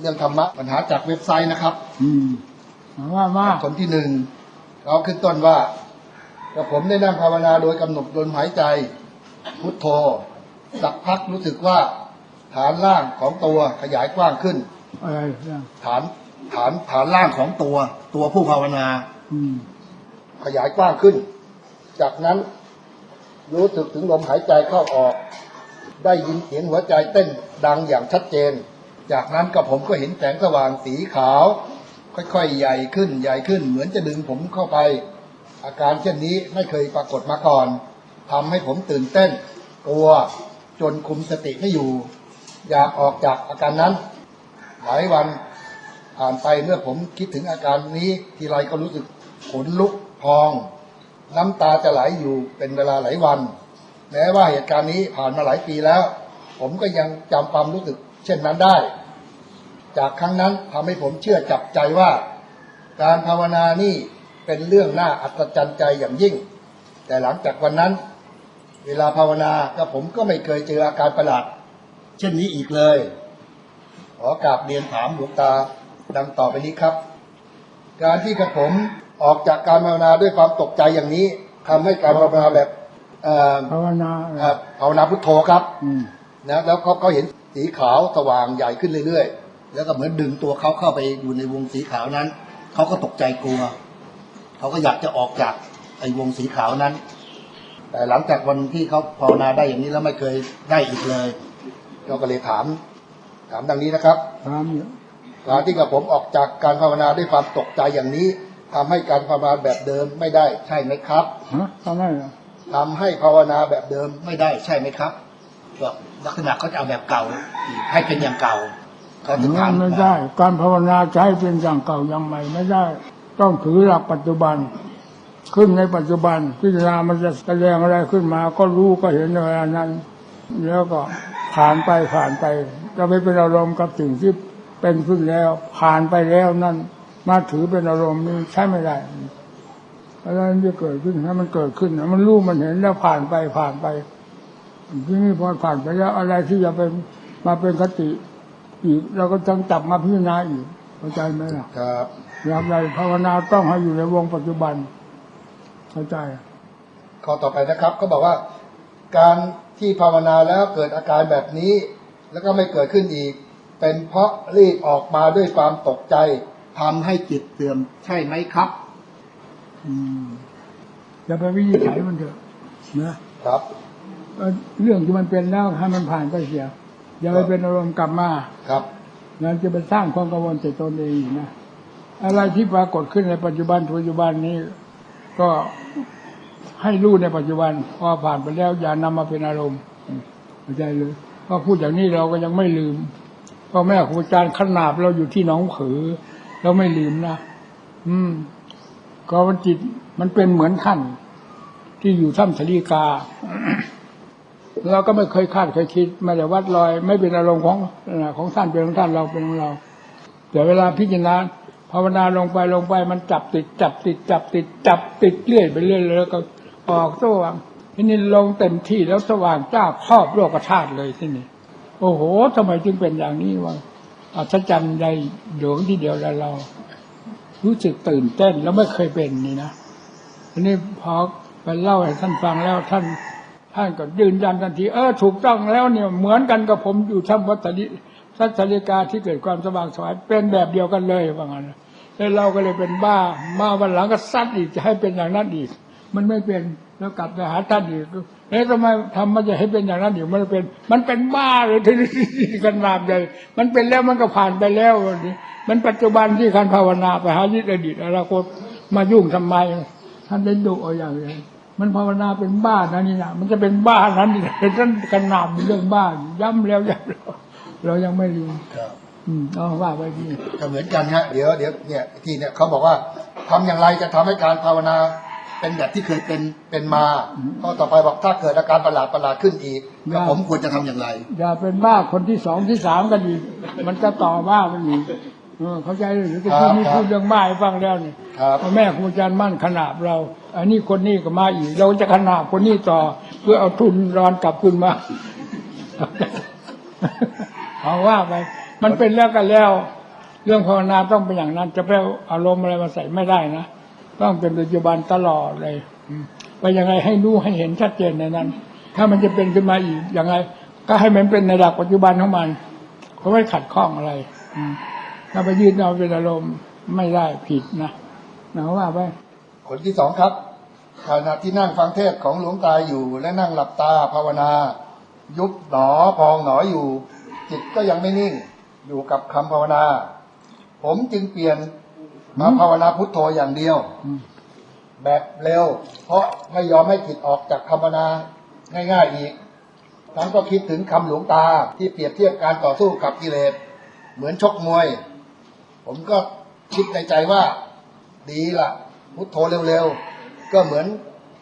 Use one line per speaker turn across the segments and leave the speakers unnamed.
เรื่องธรรมะปัญหาจากเว็บไซต์นะครับ
อืมว่าว่า
คนที่หนึ่งเขาขึ้นต้นว่ากับผมได้นั่งภาวนาโดยกำหนดลมหายใจ พุทโธ สักพักรู้สึกว่า ฐานล่างของตัวขยายกว้างขึ้น
อะไรเนี่ย
ฐานฐานฐานล่างของตัว ตัวผู้ภาวนา
อืม
ขยายกว้างขึ้น จากนั้น รู้สึกถึงลมหายใจเข้าออก ได้ยินเสียงหัวใจเต้นดังอย่างชัดเจน จากนั้นกับผมก็เห็นแสงสว่างสีขาว ค่อยๆ ใหญ่ขึ้นใหญ่ขึ้น เหมือนจะดึงผมเข้าไป อาการเช่นนี้ไม่เคยปรากฏมาก่อนทำให้ผมตื่นเต้นกลัวจนคุมสติไม่อยู่ อยากออกจากอาการนั้น หลายวันผ่านไปเมื่อผมคิดถึงอาการนี้ทีไรก็รู้สึกขนลุกพอง น้ำตาจะไหลอยู่เป็นเวลาหลายวัน แม้ว่าเหตุการณ์นี้ผ่านมาหลายปีแล้ว ผมก็ยังจำความรู้สึกเช่นนั้นได้ จากครั้งนั้นทำให้ผมเชื่อจับใจว่า การภาวนานี่เป็นเรื่องน่าอัศจรรย์ใจอย่างยิ่ง แต่หลังจากวันนั้น เวลาภาวนาก็ผมก็ไม่เคยเจออาการประหลาด เช่นนี้อีกเลย ขอกราบเรียนถามหลวงตาดังต่อไปนี้ครับ การที่กระผมออกจากการภาวนาด้วยความตกใจอย่างนี้ทำให้การภาวนาแบบเอ่อ
ภาวนา
เอ่อภาวนาพุทโธครับ
อืม
นะแล้วเขาเขาเห็นสีขาวสว่างใหญ่ขึ้นเรื่อยๆ แล้วก็เหมือนดึงตัวเขาเข้าไปอยู่ในวงสีขาวนั้น เขาก็ตกใจกลัว เขาก็อยากจะออกจากไอ้วงสีขาวนั้น แต่หลังจากวันที่เขาภาวนาได้อย่างนี้แล้วไม่เคยได้อีกเลย เราก็เลยถาม ถามดังนี้นะครับ
ถามอยู่
การที่กับผมออกจากการภาวนาด้วยความตกใจอย่างนี้ทำให้การภาวนาแบบเดิมไม่ได้ใช่ไหมครับ
ฮะทำไมล่ะ
ทำให้ภาวนาแบบเดิมไม่ได้ใช่ไหมครับก็ลักษณะเขาจะเอาแบบเก่าอีกให้เป็นอย่างเก่า เขาถึงถาม
ไม่ได้ การภาวนาใช้เป็นอย่างเก่าอย่างใหม่ไม่ได้ ต้องถือหลักปัจจุบัน ขึ้นในปัจจุบันพิจารณามันจะแสดงอะไรขึ้นมา ก็รู้ก็เห็นในเวลานั้น แล้วก็ผ่านไปผ่านไป จะไม่เป็นอารมณ์กับสิ่งที่เป็นขึ้นแล้ว ผ่านไปแล้วนั่นมาถือเป็นอารมณ์นี่ใช้ไม่ได้อะไรมันจะเกิดขึ้นให้มันเกิดขึ้นมันรู้มันเห็นแล้วผ่านไปผ่านไปที่นี่พอผ่านไปแล้วอะไรที่จะเป็นมาเป็นคติ อีกเราก็ต้องจับมาพิจารณาอีกเข้าใจไหมล่ะ
ครับ
อย่างไรภาวนาต้องให้อยู่ในวงปัจจุบัน เข้าใจ
ข้อต่อไปนะครับ ก็บอกว่า การที่ภาวนาแล้วเกิดอาการแบบนี้ แล้วก็ไม่เกิดขึ้นอีก เป็นเพราะรีบออกมาด้วยความตกใจทำให้จิตเสื่อมใช่ไหมครับ
อืมอย่าไปวินิจฉัยมันเถอะนะครับเอ่อเรื่องที่มันเป็นแล้วให้มันผ่านไปเสีย อย่าไปเป็นอารมณ์กลับมา
ครับ
นั่นจะไปสร้างความกังวลใจตนเองอีกนะอะไรที่ปรากฏขึ้นในปัจจุบันปัจจุบันนี้ ก็ให้รู้ในปัจจุบันพอผ่านไปแล้วอย่านำมาเป็นอารมณ์อืมเข้าใจเลยพอพูดอย่างนี้เราก็ยังไม่ลืมพ่อแม่ครูอาจารย์ขนาบเราอยู่ที่หนองผือเราไม่ลืมนะอืม ก็มันจิตมันเป็นเหมือนท่าน ที่อยู่ถ้ำสลีกา เราก็ไม่เคยคาดเคยคิดมาแต่วัดลอย ไม่เป็นอารมณ์ของของท่านเป็นของท่านเราเป็นของเรา แต่เวลาพิจารณาภาวนาลงไปลงไปมันจับติดจับติดจับติดจับติดเรื่อยไปเรื่อยแล้วก็ออกสว่างทีนี้ลงเต็มที่แล้วสว่างจ้าครอบโลกธาตุเลยที่นี่โอ้โหทำไมจึงเป็นอย่างนี้วะอัศจรรย์ใหญ่หลวงที่เดียวแล้วเรา รู้สึกตื่นเต้นแล้วไม่เคยเป็นนี่นะทีนี้พอไปเล่าให้ท่านฟังแล้วท่าน ท่านก็ยืนยันทันที เออถูกต้องแล้วเนี่ยเหมือนกันกับผมอยู่ถ้ำวัดสลิทัศริกาที่เกิดความสว่างสวายเป็นแบบเดียวกันเลยว่างั้นแล้วเราก็เลยเป็นบ้ามาวันหลังก็ซัดอีกจะให้เป็นอย่างนั้นอีก มันไม่เป็นแล้วกลับไปหาท่านอีกแล้วทำไมทำมันจะให้เป็นอย่างนั้นอีกมันเป็น มันเป็นบ้าเลยที่กันมาเลย มันเป็นแล้วมันก็ผ่านไปแล้วนี้มันปัจจุบันที่การภาวนาไปหายึดอดีตอนาคตมายุ่งทำไมท่านได้ดูเอาอย่างไร มันภาวนาเป็นบ้านะนี่นะมันจะเป็นบ้านั้นนี่เป็นท่านกันนาบเรื่องบ้าย้ำแล้วย้ำแล้วเรายังไม่ลืม
ครับ
อืมเอาว่าไปดี
ก็เหมือนกันฮะเดี๋ยวเดี๋ยวเนี่ยที่เนี่ยเขาบอกว่าทำอย่างไรจะทำให้การภาวนาเป็นแบบที่เคยเป็นเป็นมาข้อต่อไปบอกถ้าเกิดอาการประหลาดประหลาดขึ้นอีกแล้วผมควรจะทำอย่างไร
อย่าเป็นบ้าคนที่สองที่สามกันอีกมันจะต่อบ้ากันอีกเออเข้าใจหรือจะพูดนี่
ครับ
พูดเรื่องบ้าให้ฟังแล้วนี่
ครับ
พ่อแม่ครูอาจารย์มั่นขนาบเรา อันนี้คนนี้ก็มาอีก เราจะขนาบคนนี้ต่อ เพื่อเอาทุนรอนกลับคืนมาเอาว่าไปมันเป็นแล้วกันแล้ว เรื่องภาวนาต้องเป็นอย่างนั้น จะไปอารมณ์อะไรมาใส่ไม่ได้นะต้องเป็นปัจจุบันตลอดเลยไปยังไงให้รู้ให้เห็นชัดเจนในนั้น ถ้ามันจะเป็นขึ้นมาอีกยังไงก็ให้มันเป็นในหลักปัจจุบันของมันเขาไม่ขัดข้องอะไรถ้าไปยืดเอาเป็นอารมณ์ไม่ได้ผิดนะนะว่าไป
คนที่สองครับ ขณะที่นั่งฟังเทศของหลวงตาอยู่ และนั่งหลับตาภาวนา ยุบหนอพองหนออยู่ จิตก็ยังไม่นิ่ง อยู่กับคำภาวนา ผมจึงเปลี่ยนมาภาวนาพุทโธอย่างเดียว แบบเร็ว เพราะไม่ยอมให้จิตออกจากคำภาวนาง่ายๆอีกทั้งก็คิดถึงคำหลวงตาที่เปรียบเทียบการต่อสู้กับกิเลสเหมือนชกมวย ผมก็คิดในใจว่า ดีละพุทโธเร็วๆ ก็เหมือน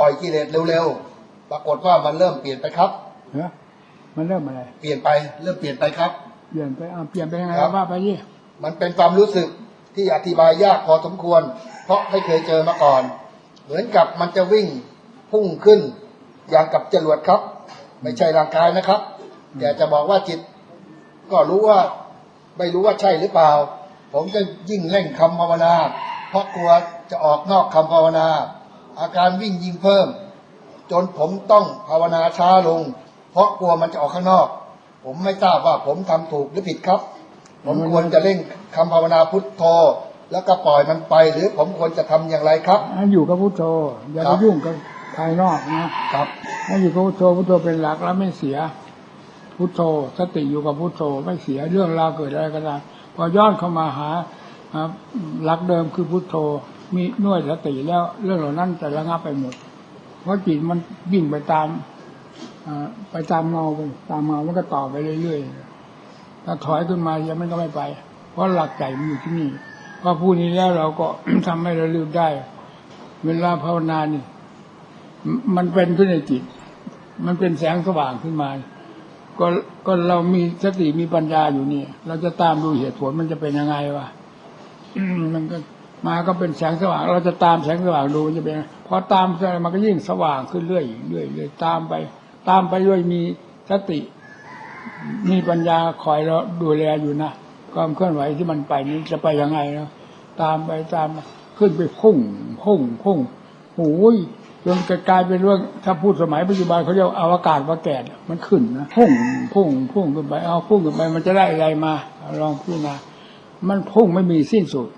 ต่อยกิเลสเร็วๆ ปรากฏว่ามันเริ่มเปลี่ยนไปครับ
เฮ้ยมันเริ่มอะไร
เปลี่ยนไปเริ่มเปลี่ยนไปครับ
เปลี่ยนไปอ่าเปลี่ยนไปยังไง
ครับ
ว่าไปยี่
มันเป็นความรู้สึกที่อธิบายยากพอสมควร เพราะไม่เคยเจอมาก่อน เหมือนกับมันจะวิ่งพุ่งขึ้น อย่างกับจรวดครับ ไม่ใช่ร่างกายนะครับ แต่จะบอกว่าจิต ก็รู้ว่าไม่รู้ว่าใช่หรือเปล่า ผมจะยิ่งเร่งคำภาวนา เพราะกลัวจะออกนอกคำภาวนา อาการวิ่งยิ่งเพิ่ม จนผมต้องภาวนาช้าลง เพราะกลัวมันจะออกข้างนอก ผมไม่ทราบว่าผมทำถูกหรือผิดครับ ผมควรจะเร่งคำภาวนาพุทโธแล้วก็ปล่อยมันไป หรือผมควรจะทำอย่างไรครับ
ให้อยู่กับพุทโธอย่า
ครั
ไป
บ
ยุ่งกับภายนอกนะครับให้อยู่กับพุทโธพุทโธเป็นหลักแล้วไม่เสีย พุทโธสติอยู่กับพุทโธไม่เสียเรื่องราวเกิดอะไรก็ได้พอย้อนเข้ามาหาอ่าหลักเดิมคือพุทโธ มีนวยสติแล้วเรื่องเหล่านั้นจะระงับไปหมด เพราะจิตมันวิ่งไปตามอไปตามเงาไปตามเงามันก็ต่อไปเรื่อยๆถ้าถอยขึ้นมายังมันก็ไม่ไป เพราะหลักใจมันอยู่ที่นี่พอพูดนี้แล้วเราก็ทำให้เราลืมได้ เวลาภาวนานี่มมันเป็นขึ้นในจิต มันเป็นแสงสว่างขึ้นมา ก็ก็เรามีสติมีปัญญาอยู่นี่ เราจะตามดูเหตุผลมันจะเป็นยังไงวะมันก็ มาก็เป็นแสงสว่าง เราจะตามแสงสว่างดูจะเป็นพอตามไปมันก็ยิ่งสว่างขึ้นเรื่อยเรื่อยเรื่อยตามไป ตามไปด้วยมีสติ มีปัญญาคอยเราดูแลอยู่นะความเคลื่อนไหวที่มันไปนี้จะไปยังไงเนาะตามไปตามขึ้นไปพุ่งพุ่งพุ่งโอ้ยจนกลายเป็นเรื่องถ้าพูดสมัยปัจจุบันเขาเรียกว่าอวกาศวาแกดมันขึ้นนะพุ่งพุ่งพุ่งขึ้นไปเอาพุ่งขึ้นไปมันจะได้อะไรมาลองพิจารณามันพุ่งไม่มีสิ้นสุด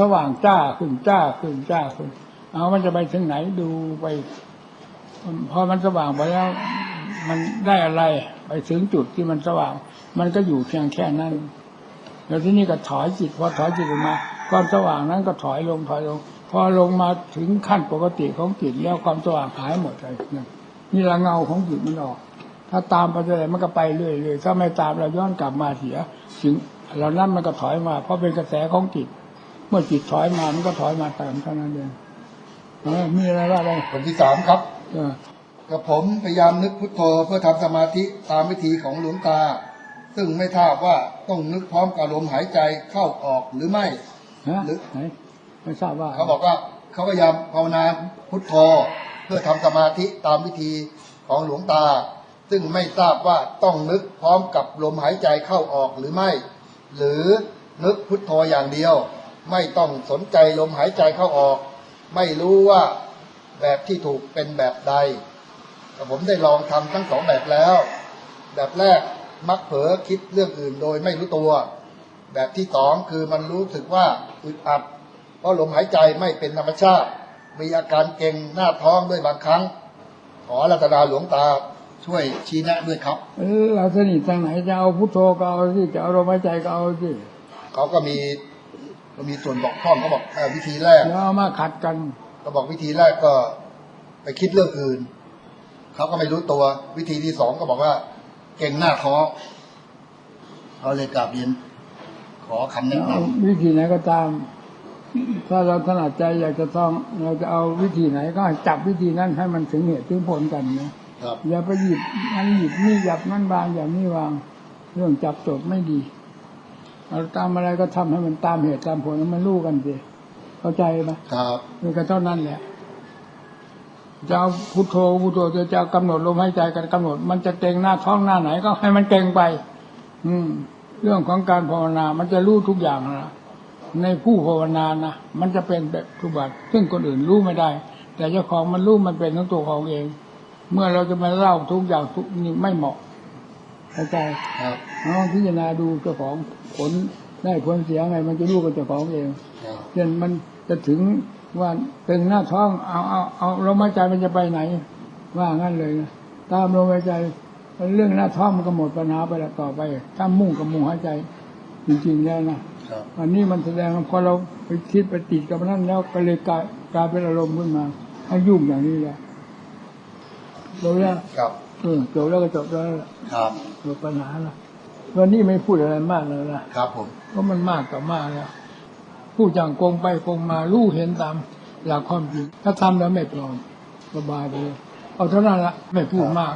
สว่างจ้าขึ้นจ้าขึ้นจ้าขึ้น เอามันจะไปถึงไหนดูไป พอมันสว่างไปแล้ว มันได้อะไร ไปถึงจุดที่มันสว่าง มันก็อยู่เพียงแค่นั้น แล้วที่นี่ก็ถอยจิตพอถอยจิตออกมาความสว่างนั้นก็ถอยลงถอยลง พอลงมาถึงขั้นปกติของจิตแล้วความสว่างหายหมดเลยนี่ละเงาของจิตมันออก ถ้าตามไปเท่าไหร่มันก็ไปเรื่อยๆถ้าไม่ตามเราย้อนกลับมาเสียถึงเหล่านั้นมันก็ถอยมา เพราะเป็นกระแสของจิต มื่อจิตถอยมามันก็ถอยมาตามเท่านั้นเองเออมีอะไรว่าอะไร
คนที่สามครับ
เออ
กับผมพยายามนึกพุทโธเพื่อทำสมาธิตามวิธีของหลวงตา ซึ่งไม่ทราบว่าต้องนึกพร้อมกับลมหายใจเข้าออกหรือไม่
ฮะ
หรือ
ไหนไม่ทราบว่า
เขาบอกว่าเขาพยายามภาวนาพุทโธเพื่อทำสมาธิตามวิธีของหลวงตา ซึ่งไม่ทราบว่าต้องนึกพร้อมกับลมหายใจเข้าออกหรือไม่ หรือนึกพุทโธอย่างเดียว ไม่ต้องสนใจลมหายใจเข้าออก ไม่รู้ว่าแบบที่ถูกเป็นแบบใดแต่ผมได้ลองทำทั้งสองแบบแล้ว แบบแรกมักเผลอคิดเรื่องอื่นโดยไม่รู้ตัว แบบที่สองคือมันรู้สึกว่าอึดอัด เพราะลมหายใจไม่เป็นธรรมชาติ มีอาการเกร็งหน้าท้องด้วยบางครั้ง ขอรัตนาหลวงตาช่วยชี้แนะด้วยครับ
เออเราสนิททางไหนจะเอาพุทโธก็เอาสิจะเอาลมหายใจก็เอาสิ
เขาก็มี ก็มีส่วนบอกพร่องเขาบอกเออวิธีแรก
แล้วเอามาขัดกัน
เขาบอกวิธีแรกก็ไปคิดเรื่องอื่นเขาก็ไม่รู้ตัว วิธีที่สองก็บอกว่า เก่งหน้าท้องเขาเลยกราบเรียนขอคำแนะน
เอาวิธีไหนก็ตาม ถ้าเราถนัดใจอยากจะท่อง เราจะเอาวิธีไหนก็ให้จับวิธีนั้นให้มันถึงเหตุถึงผลกันนะำ
ครับ
อย่าไปหยิบนั่นหยิบนี่หยับนั่นวางอย่านี่วาง เรื่องจับจดไม่ดี เราตามอะไรก็ทำให้มันตามเหตุตามผลแล้วมันรู้กันสิเข้าใจไหม
ครับ
นี่ก็เท่านั้นแหละจะเอาพุทโธพุทโธจะจะกำหนดลมหายใจกันกำหนด มันจะเก่งหน้าท้องหน้าไหนก็ให้มันเก่งไป อืม เรื่องของการภาวนา มันจะรู้ทุกอย่างนะในผู้ภาวนานะมันจะเป็นแบบทุบัติซึ่งคนอื่นรู้ไม่ได้ แต่เจ้าของมันรู้มันเป็นทั้งตัวของเอง เมื่อเราจะมาเล่าทุกอย่างทุกนี่ไม่เหมาะเข้าใจ
ครับ
ลองพิจารณาดูเจ้าของผลได้ผลเสียไง มันจะรู้กับเจ้าของเอง
ครับ
เช่นมันจะถึงว่าเป็นหน้าท้องเอาเอาเอาลมหายใจมันจะไปไหน ว่างั้นเลยนะตามลมหายใจเรื่องหน้าท้องมันก็หมดปัญหาไปแล้วต่อไปถ้ามุ่งกับมุ่งหายใจ จริงๆแล้วนะครับอันนี้มันแสดงว่าพอเราไปคิดไปติดกับนั่นแล้วก็เลยกลายกลายเป็นอารมณ์ขึ้นมาให้ยุ่งอย่างนี้แหละจบแล้ว
ครับ
เออจบแล้วก็จบแล้วล่ะ
ครับ
หมดปัญหาละ วันนี้ไม่พูดอะไรมากเลยนะครับ
ผม
เพราะมันมากกับมากแล้วพูดอย่างโกงไปโกงมารู้เห็นตามหลักความจริงถ้าทำแล้วไม่ปลอมสบายไปเลยเอาเท่านั้นละไม่พูดมาก